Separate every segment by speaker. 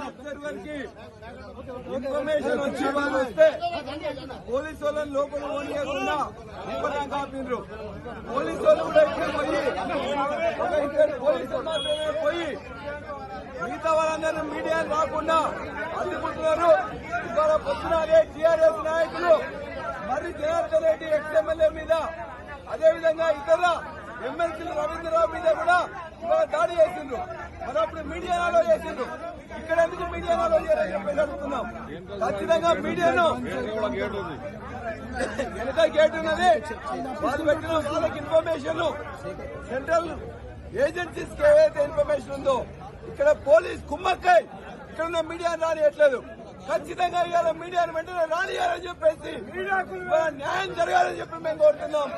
Speaker 1: అబ్జర్వర్కి information వచ్చి వాళ్ళు వస్తే పోలీసు వాళ్ళని లోపల పోనీయకుండా ఇవ్వడం కాపిండ్రు పోలీసు వాళ్ళు కూడా ఇక్కడ పోయి ఒక ఇద్దరు పోలీసులు మాత్రమే పోయి మిగతా వాళ్ళందరూ మీడియా రాకుండా అడ్డుకుంటున్నారు. ఇవాళ పొద్దున అదే టీఆర్ఎస్ నాయకులు మరి జనార్దన్ రెడ్డి ఎక్స్ఎమ్మెల్యే మీద అదేవిధంగా ఇతర ఎమ్మెల్సీలు రవీంద్రరావు మీద కూడా ఇవాళ దాడి చేసిండ్రు. మరి అప్పుడు మీడియాలో చేసిండ్రు. ఇక్కడ ఎందుకు మీడియాలో చేయాలని చెప్పేసి అడుగుతున్నాం. ఖచ్చితంగా మీడియాను వెనక గేట్ ఉన్నది. వాళ్ళు పెట్టిన వాళ్ళకి ఇన్ఫర్మేషన్ సెంట్రల్ ఏజెన్సీస్కి ఏదైతే ఇన్ఫర్మేషన్ ఉందో ఇక్కడ పోలీస్ కుమ్మక్కై ఇక్కడ ఉన్న మీడియా రానియట్లేదు ఖచ్చితంగా ఇవాళ మీడియాను వెంటనే రానియాలని చెప్పేసి ఇవాళ న్యాయం జరగాలని చెప్పి మేము కోరుతున్నాం.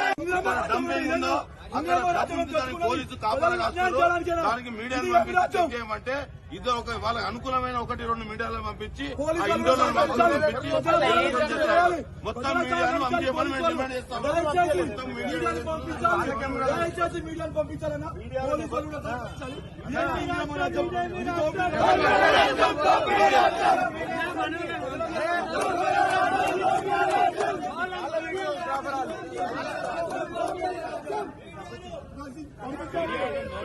Speaker 2: దమ్మేముందో అక్కడ డబ్బులు దానికి పోలీసు కాస్తున్నారు దానికి మీడియాను పంపించి చెక్ చేయమంటే ఇద్దరు ఒక వాళ్ళకి అనుకూలమైన ఒకటి రెండు మీడియాలను పంపించి ఇండోర్లను పంపించి. మొత్తం మీడియాను పంపించమని మేము డిమాండ్ చేస్తాం మొత్తం మీడియాను
Speaker 1: దయచేసి మీడియాను పంపించాలన్నా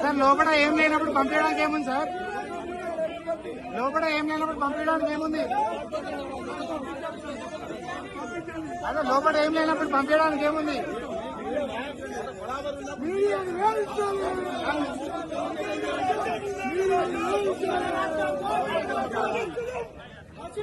Speaker 3: సార్ లోపల ఏం లేనప్పుడు పంపించడానికి ఏముంది సార్? లోపల ఏం లేనప్పుడు పంపించడానికి ఏముంది? అదే లోపల ఏం లేనప్పుడు పంపించడానికి ఏముంది?
Speaker 1: మీడియా